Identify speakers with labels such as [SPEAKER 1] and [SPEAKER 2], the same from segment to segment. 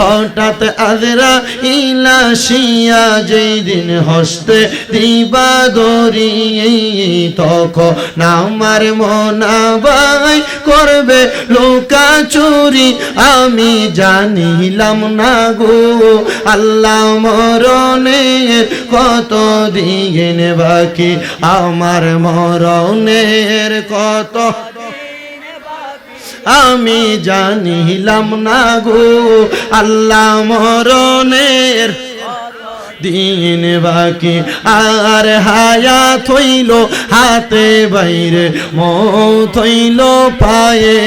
[SPEAKER 1] হঠাৎ আজরা ইলাশিয়া যেই দিন হস্তে দিবা দরি তখন আমার মনাবাই করবে লোকা চুরি। আমি জানিলাম না গো, আল্লাহ মরণের কত দিন বাকি, আমার মরণের কত আমি জানিলাম না গো, আল্লাহ মরণের দিন বাকি। আর হায়া হইল, হাতে বাইরে মত হইল পায়ে।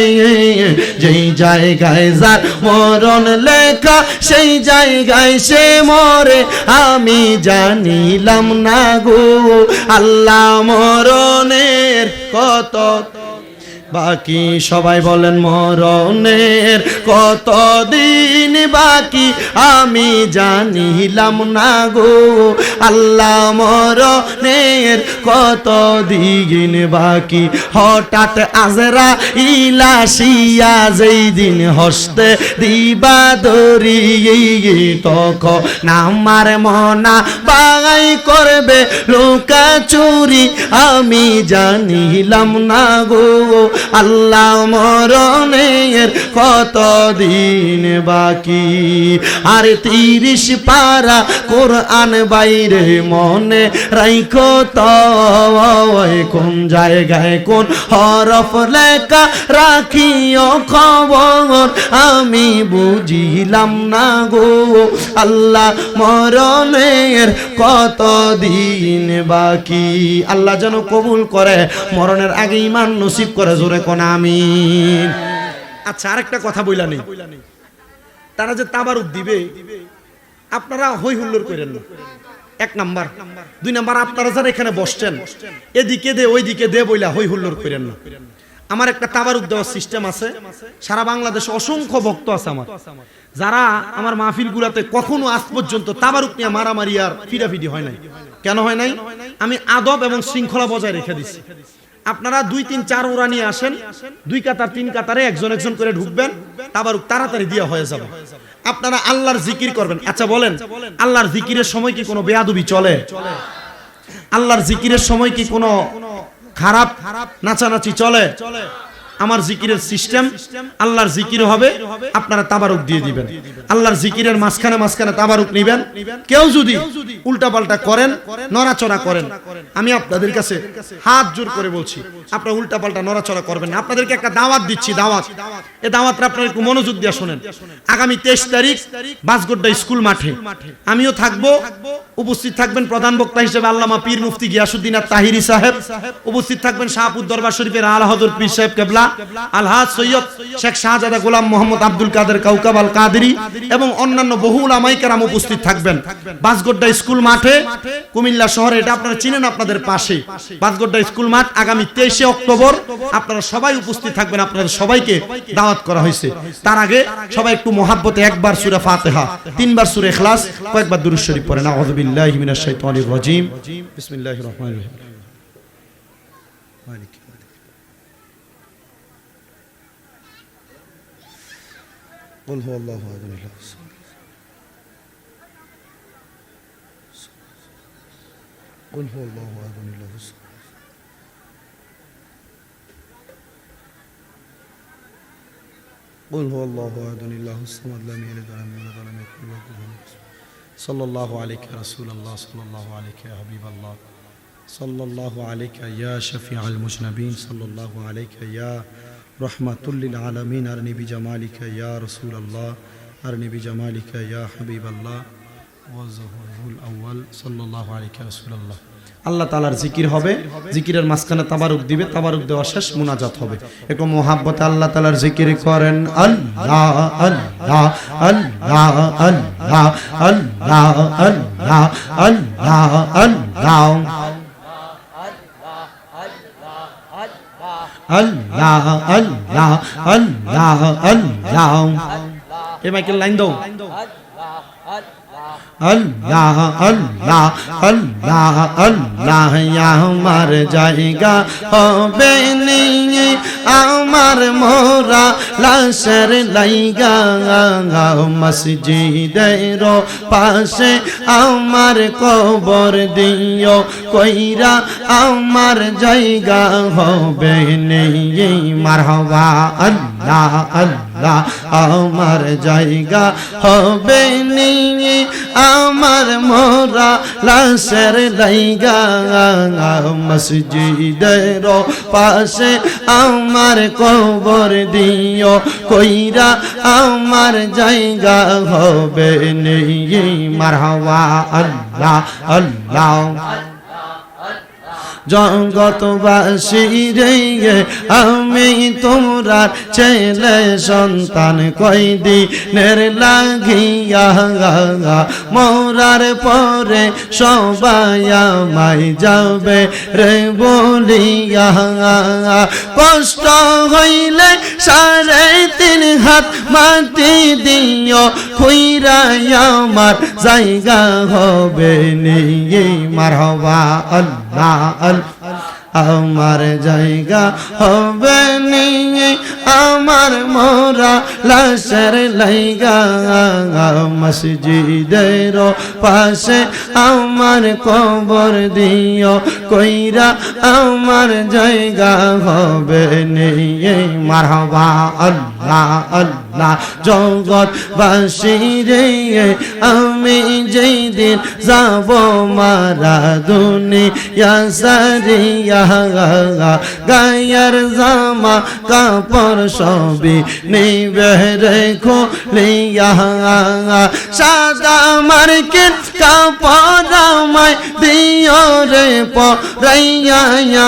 [SPEAKER 1] যেই জায়গায় যার মরণ লেখা, সেই জায়গায় সে মরে। আমি জানিলাম না গো, আল্লাহ মরণের কত বাকি সবাই বলেন মরণের কত দিন বাকি? আমি জানিলাম না গো, আল্লাহ মরণের কত দিন বাকি? হঠাৎ আজরা ইলাশিয়া যেই দিন হস্তে দিবা দরি তখন আমার মনা বাগাই করবে লোকা চুরি। আমি জানিলাম না গো আল্লাহ মরণের কত দিন বাকি? আর তিরিশ পারা কোরআন বাইরে মনে রাইখো তো কোন জায়গায় কোন হরফ লেখা রাখিও খবর? আমি বুঝিলাম না গো, আল্লাহ মরণের কত দিন বাকি? আল্লাহ যেন কবুল করে, মরণের আগে ইমান নসিব করে জোরে কোন আমি আচ্ছা আরেকটা কথা বইলা নেই। তারা যে তাবারুক দিবে, আপনারা হই হুল্লোর করেন না। এক নাম্বার। দুই নাম্বার, আপনারা যারা এখানে বসছেন, এদিকে দে ওই দিকে দে বইলা হই হুল্লোর করেন না। আমার একটা তাবারুক দেওয়ার সিস্টেম আছে। সারা বাংলাদেশে অসংখ্য ভক্ত আছে আমার। যারা আমার মাহফিল গুলাতে কখনো আজ পর্যন্ত তাবারুক নিয়ে মারামারি আর ফিরাফিরি হয় নাই। কেন হয় নাই? আমি আদব এবং শৃঙ্খলা বজায় রেখে দিচ্ছি আপনারা দুই, তিন, চার ওরা নিয়ে আসেন, দুই কাতার, তিন কাতারে একজন একজন করে ঢুকবেন, তাবারুক তাড়াতাড়ি দিয়ে হয়ে যাবে। আপনারা আল্লাহর জিকির করবেন। আচ্ছা বলেন, আল্লাহর জিকিরের সময় কি কোনো বেয়াদবি চলে? আল্লাহর জিকিরের সময় কি কোনো খারাপ নাচানাচি চলে? আমার জিকিরের সিস্টেম, আল্লাহর জিকির হবে, আপনারা তাবারুক দিয়ে দিবেন। আল্লাহর জিকিরের মাঝখানে মাঝখানে তাবারুক নিবেন। কেউ যদি উল্টা পাল্টা করেন, নড়াচড়া করেন, আমি আপনাদের কাছে হাত জোর করে বলছি, আপনারা উল্টা পাল্টা নড়াচড়া করবেন না। আপনাদেরকে একটা দাওয়াত দিচ্ছি, দাওয়াত। এই দাওয়াতটা আপনারা একটু মনোযোগ দিয়ে শোনেন। আগামী তেইশ তারিখ বাসগোড্ডা স্কুল মাঠে আমিও থাকব। উপস্থিত থাকবেন প্রধান বক্তা হিসেবে আল্লামা পীর মুফতি গিয়াসুদ্দিন আর তাহিরি সাহেব। উপস্থিত থাকবেন শাহপুর দরবার শরীফের আল হজর পীর সাহেব কেবলা। আলহাজ সৈয়দ শেখ শাহজাদা গোলাম মোহাম্মদ আব্দুল কাদের কাউকাব আল কাদেরি এবং অন্যান্য উপস্থিত থাকবেন। বাসগোড্ডা স্কুল মাঠে, কুমিল্লা শহরে, এটা আপনারা চিনেন আপনাদের পাশে। বাসগোড্ডা স্কুল মাঠ আগামী তেইশে অক্টোবর, আপনারা সবাই উপস্থিত থাকবেন, আপনাদের সবাইকে দাওয়াত করা হয়েছে। তার আগে সবাই একটু মহাব্বতে একবার সুরে ফাতেহা, তিনবার সুরে ইখলাস, কয়েকবার বিসমিল্লাহির রহমানির রহিম। قل هو الله أحد الله قل هو الله أحد الله قل هو الله أحد الله الصمد لم يلد ولم يولد ولم يكن له كفوا صلى الله عليك يا رسول الله صلى الله عليك يا حبيب الله. صلى الله عليك يا شفيع المذنبين صلى الله عليك يا রহমাতুল্লিল আলমিন, আর নিবি জামালিকা, ইয়া রসুল আল্লাহ আর নিবি জামালিকা, ইয়া হাবিব আল্লাহ আল্লাহ আল্লাহ তালার জিকির হবে, জিকিরের মাঝখানে তাবারুক দিবে, তাবারুক দেওয়া শেষ, মুনাজাত হবে। এক মোহাব্বতে আল্লাহ তালার জিকির করেন আল্লাহ আল্লাহ আল্লাহ আল্লাহ আল্লাহ আল্লাহ আল্লাহ। আল্লাহ আল্লাহ আল্লাহ আল্লাহ এ মাইকেল লাইন দাও আল্লাহ আল্লাহ আল্লাহ আল্লাহ আমার জায়গা হবে নিয়ে আমার মোরা লাশের লাইগা মসজিদের পাশে আমার কবর দিও কইরা আমার জায়গা হবে নেই মারহবা আল্লাহ আল্লাহ আমার জায়গা হবে নিয়ে আমার মোরা লাশের লাইগা মসজিদের পাশে আমার কবর দিও, কইরা আমার জায়গা হবে নেই। মারহাওয়া আল্লাহ আল্লাহ। জগতবাসী রে আমি তোমরা ছেলে সন্তান কই দিনের লাগিয়া মোরার পরে সবাই আমায় যাবে রে বলিয়া। কষ্ট হইলে সাড়ে তিন হাত মাটি দিও খুইরাই আমার জায়গা হবে নিয়ে মারহবা আল্লাহ। 啊啊嗯 আমার জায়গা হবে নিয়ে আমার মোরা লাশের লাইগা। মসজিদের পাশে আমার কবর দিও, কইরা আমার জায়গা হবে নিয়ে। মারহবা আল্লাহ আল্লাহ জগৎ বাসী রে, আমি যেই দিন যাব মারা দুনিয়া সারিয়া গায়ের জামা কাপড় সবই নিবে রেখো লিয়া সাদা মার্কেট কাপড় আমায় দিও রে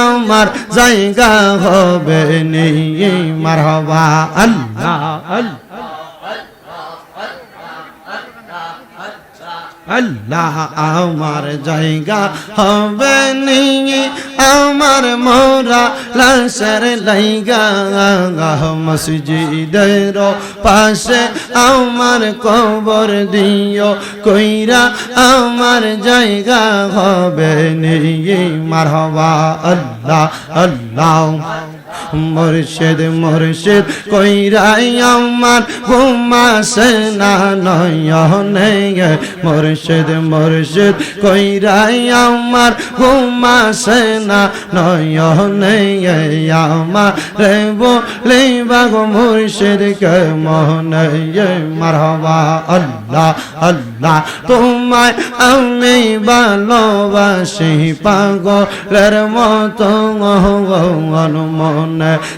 [SPEAKER 1] আমার জায়গা হবে নিয়ে মারহবা। আল্লাহ আল্লাহ। আল্লাহ আমার জায়গা হবে নিয়ে, আমার মোরা লাশের লাইগা মসজিদের পাশে আমার কবর দিও, কইরা আমার জায়গা হবে নিয়ে, মারহবা আল্লাহ আল্লাহ। মুর্শিদ মুর্শিদ, কইরাই আমার ঘুমাসে না নয়নে মুর্শিদ মুর্শিদ, কইরাই আমার ঘুমাসে না নয়নে আমার রে বলে বাগ মুর্শিদ, কে মোহনে মারহবা আল্লাহ আল্লাহ, তোমায় আমি ভালোবাসি। পাগলের মতো মনে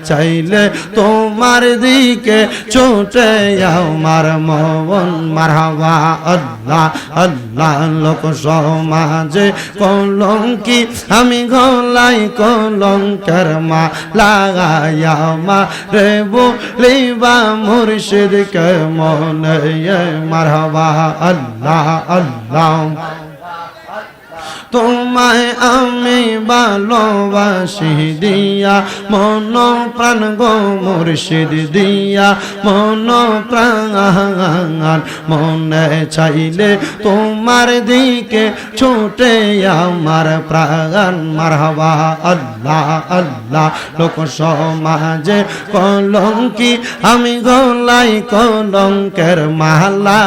[SPEAKER 1] চাইলে তোমার দিকে ছোটে আমার মন, মারহাবা, আল্লাহ আল্লাহ, লোক সমাজে কলঙ্কি। আমি গলাই কলঙ্কের মা লাগাইয়া মা রে বলিবা মুর্শিদ কে মনে মারহাবা, আল্লাহ আল্লাহ। তোমায় আমি ভালোবাসি দিয়া, মন প্রাণ গো মুর্শিদ দিয়া, মন প্রাণ মনে চাইলে তোমার দিকে ছোটে আমার প্রাণ। মারহাবা আল্লাহ আল্লাহ, লোক সমাজে কলঙ্কি, আমি গলাই কলঙ্কের মালা,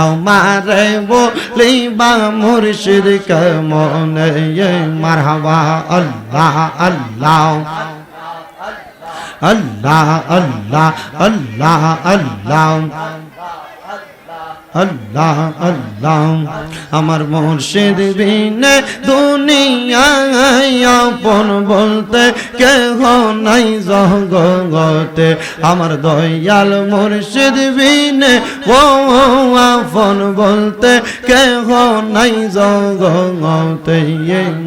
[SPEAKER 1] আমার বলিবা মুর্শিদ মনে মারহাবা আল্লাহ আল্লাহ আল্লাহ। আল্লাহ আল্লাহ আল্লাহ। আল্লাহ আল্লাহ, আমার মুর্শিদ বিনে দুনিয়ায় আপন বলতে কেহ নাই জগতে। আমার দয়াল মুর্শিদ বিনে ও আপন বলতে কেহ নাই জগতে।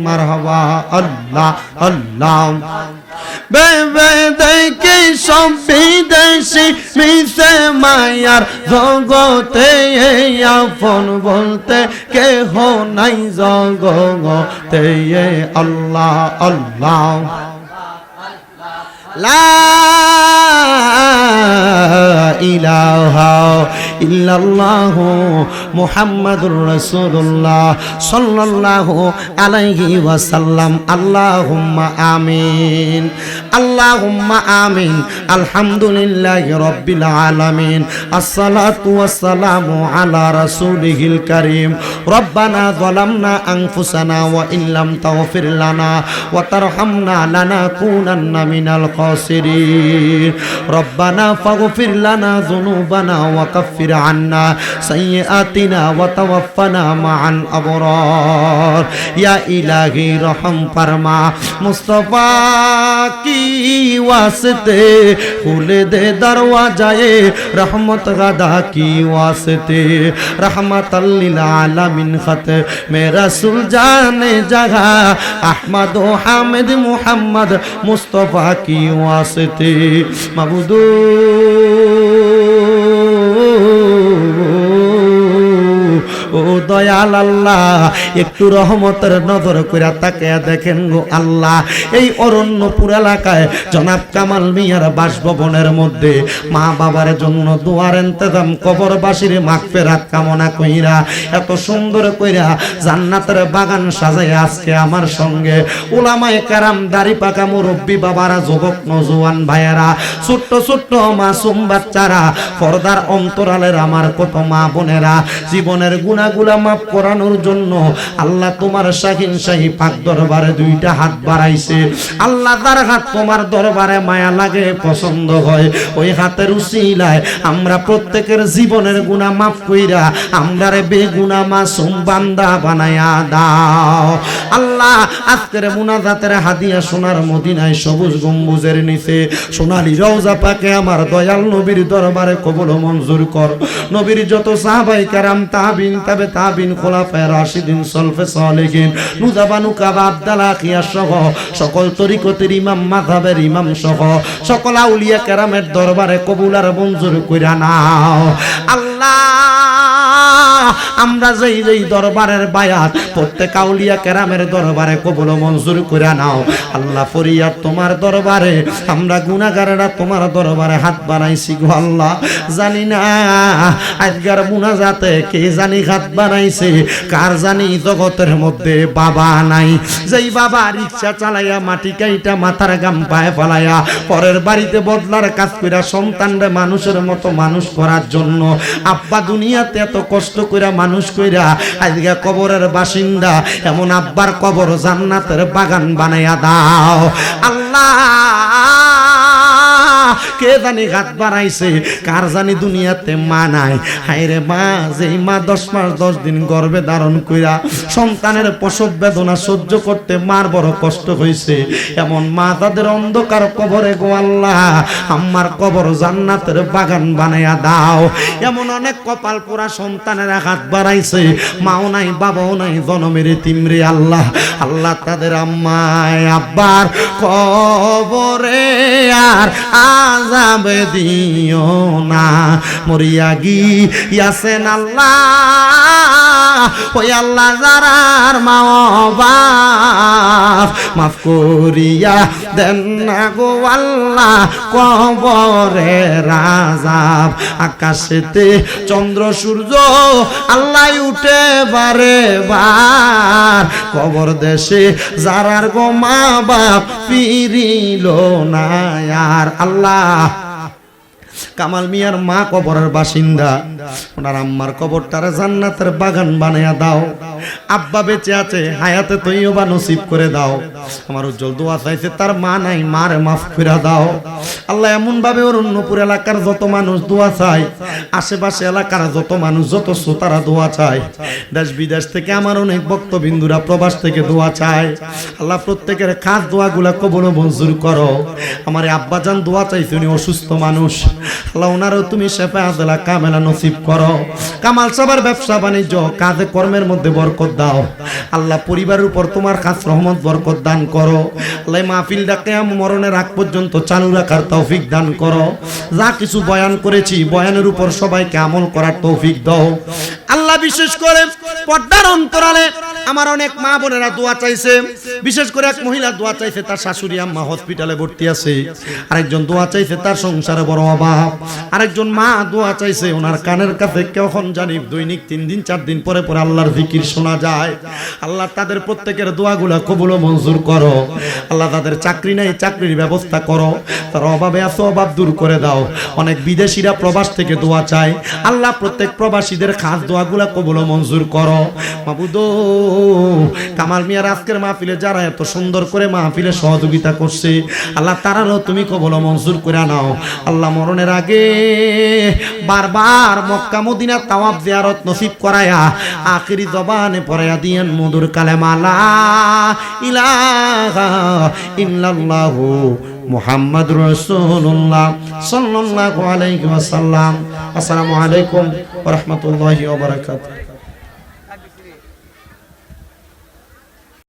[SPEAKER 1] মারহাবা, আল্লাহ আল্লাহ। বেবে দেখি সব বিদেশি মিশে মায়ার জগতে আপন বলতে কেহ নাই জগতে আল্লাহ আল্লাহ। লা ইলাহা ইল্লাল্লাহু মুহাম্মাদুর রাসূলুল্লাহ সাল্লাল্লাহু আলাইহি ওয়াসাল্লাম। আল্লাহুম্মা আমিন। আল্লাহুম্মা আমিন। আলহামদুলিল্লাহি রাব্বিল আলামিন। আসসালাতু ওয়াসসালামু আলা রাসূলিহিল কারীম। রব্বানা যালামনা আনফুসানা ওয়া ইল্লাম তাগফির লানা ওয়া তারহামনা লানাকুনান্না মিনাল খাসিরিন। রব্বানা ফাগফির লানা যুনুবানা ওয়া কাফির আন্না সাইয়্যাতিনা ওয়া তাওয়াফানা মা'আল আবরার ইয়া ইলাহি রহম ফরমা মুস্তাফা কি ওয়াসতে খুলে দে দরওয়াজায়ে রহমত গাদা কি ওয়াসতে রহমতাল লিল আলামিন খত মে রাসূল জানে জাগা আহমদ ও হামিদ মুহাম্মদ মুস্তাফা কি দয়াল আল্লাহ, একটু রহমতের নজর করে তাকে দেখেন গো আল্লাহ। এই অরণ্যপুর এলাকায় জনাব কামাল মিয়ার বাসভবনের মধ্যে মা বাবার জন্য দোয়ার এন্তেদাম কবরবাসীর মাগফেরাত কামনা কইরা, এত সুন্দর কইরা জান্নাতের বাগান সাজাই আজকে আমার সঙ্গে উলামায়ে কারাম, দাড়ি পাকা মুরব্বী বাবারা, যুবক নজওয়ান ভাইয়েরা, ছোট্ট ছোট্ট মাসুম বাচ্চারা, পর্দার অন্তরালের আমার কত মা বোনেরা, জীবনের গুণাগুলা মাফ করানোর জন্য আল্লাহ তোমার শাহিন শাহী পাক দরবারে দুইটা হাত বাড়াইছে। আল্লাহ তার হাত তোমার দরবারে মায়া লাগে, পছন্দ হয়। ওই হাতের উসিলায় আমরা প্রত্যেকের জীবনের গুণা মাফ কইরা আমরারে বেগুনা মাসুম বান্দা বানায়া দাও। আল্লাহ আজকের মুনাজাতের হাদিয়া সোনার মদিনায় সবুজ গম্বুজের নিচে সোনালি রওজা পাকে আমার দয়াল নবীর দরবারে কবল মঞ্জুর কর। নবীর যত সাহাবাই কারাম তাবিন তাবে তাবিন খোলাফায় রাশিদিন সলফে সালেহিন, নুজাবানু কাবা আব্দালা কিয়া সহ, সকল তরিকতের ইমাম, মাযহাবের ইমাম সহ, সকল আউলিয়া কেরামের দরবারে কবুল আর মঞ্জুর কইরা নাও। আল্লাহ আমরা যেই যেই দরবারের বায়াত, প্রত্যেক আউলিয়া কেরামের দরবারে কবুল মঞ্জুর করে নাও। আল্লাহ ফরিয়াদ তোমার দরবারে, আমরা গুনাহগারেরা তোমার দরবারে হাত বানাইছি গো আল্লাহ। জানি না আজকের মুনাজাতে কে জানি হাত বানাইছে কার জানি জগতের মধ্যে বাবা নাই। যেই বাবা রিক্সা চালাইয়া মাটি কাইটা মাথার গাম পায়ে ফেলাইয়া, পরের বাড়িতে বদলার কাজ কইরা সন্তানরে মানুষের মতো মানুষ করার জন্য, আব্বা দুনিয়াতে এত কষ্ট কইরা মানুষ কইরা আজকে কবরের বাসিন্দা এমন আব্বার কবর জান্নাতের বাগান বানাইয়া দাও। আল্লাহ! কে জানি ঘাত বাড়াইছে কার জানি দুনিয়াতে মা নাই? হাইরে মা, যেই মা দশ মাস, দশ দিন গর্ভে ধারণ কইরা সন্তানের প্রসব বেদনা সহ্য করতে মার বড় কষ্ট হয়েছে এমন মা তাদের অন্ধকার কবরে গো আল্লাহ আমার কবর জান্নাতের বাগান বানাইয়া দাও। এমন অনেক কপাল পোড়া সন্তানের হাত বাড়াইছে মাও নাই, বাবাও নাই, জনমের তিমরে আল্লাহ। আল্লাহ তাদের আম্মায়, আব্বার কবরে আর আজাব দিও না। মরিয়া গিয়াছেন আল্লাহ ওই আল্লাহ যারার মা বাপ মাফ করিয়া দেন না গো আল্লাহ কবরে রাজাব। আকাশেতে চন্দ্র, সূর্য, আল্লাহ উঠে বারে বার। কবর দেশে যারার গো মা বাপ পিরিল না, আর আল্লাহ কামাল মিয়ার মা কবরের বাসিন্দা। ওনার আম্মার কবরটারে জান্নাতের বাগান বানায়া দাও। আব্বা বেঁচে আছে, হায়াতে তুইও তৈবা নসিব করে দাও। আমার উজ্জ্বল দোয়া চাইছে, তার মা নাই, মারে মাফ করে দাও। আল্লাহ এমন ভাবে অরণ্যপুর এলাকার যত মানুষ দোয়া চায়, আশেপাশে এলাকার যত মানুষ, যত শ্রোতারা দোয়া চায়। দেশ বিদেশ থেকে আমার অনেক বক্তবিন্দুরা প্রবাস থেকে দোয়া চায়। আল্লাহ প্রত্যেকের খাস দোয়াগুলা কবল মঞ্জুর করো। আমার আব্বাজান দোয়া চাইছে, উনি অসুস্থ মানুষ। আল্লাহ ওনারও তুমি শেফা আদলা কামেলা নসিব করো। কামাল সাবার ব্যবসা বাণিজ্য, কাজে কর্মের মধ্যে বরকত দাও। আল্লাহ পরিবারের উপর তোমার কাজ রহমত, বরকত দান করো। আল্লাহ মাহফিল ডাকে মরণের আগ পর্যন্ত চালু রাখার তৌফিক দান করো। যা কিছু বয়ান করেছি, বয়ানের উপর সবাইকে আমল করার তৌফিক দাও। আল্লাহ বিশেষ করে পর্দার অন্তরালে আমার অনেক মা বোনেরা দোয়া চাইছে। বিশেষ করে এক মহিলা দোয়া চাইছে, তার শাশুড়ি আম্মা হসপিটালে ভর্তি আছে। আরেকজন দোয়া চাইছে, তার সংসারে বড় অভাব। আরেকজন মা দোয়া চাইছে, ওনার কানের কাছে কখন জানি দৈনিক তিন দিন, চার দিন পরে পরে আল্লাহর জিকির শোনা যায়। আল্লাহ তাদের প্রত্যেকের দোয়াগুলো কবুল মঞ্জুর করো। আল্লাহ তাদের চাকরি নাই, চাকরির ব্যবস্থা করো। তার অভাবে আছে, অভাব দূর করে দাও। অনেক বিদেশিরা প্রবাস থেকে দোয়া চায়। আল্লাহ প্রত্যেক প্রবাসীদের খাস দোয়াগুলা কবুল মঞ্জুর করো। মাবুদো, কামাল মিয়ার আজকের মাহফিলে যারা এত সুন্দর করে মাহফিলে সহযোগিতা করছে, আল্লাহ তারারও তুমি কবল মঞ্জুর করে নাও। আল্লাহ মরণের আগে বারবার মক্কা মদিনা তাওয়াব জিয়ারত নসিব করায়া আখিরি জবানে পড়ায়া দিয়েন মধুর কালেমালা ইলাহা ইল্লাল্লাহু মুহাম্মদ রাসূলুল্লাহ সাল্লাল্লাহু আলাইহি ওয়াসাল্লাম। আসসালামু আলাইকুম ওয়া রাহমাতুল্লাহি ওয়া বারাকাতুহু।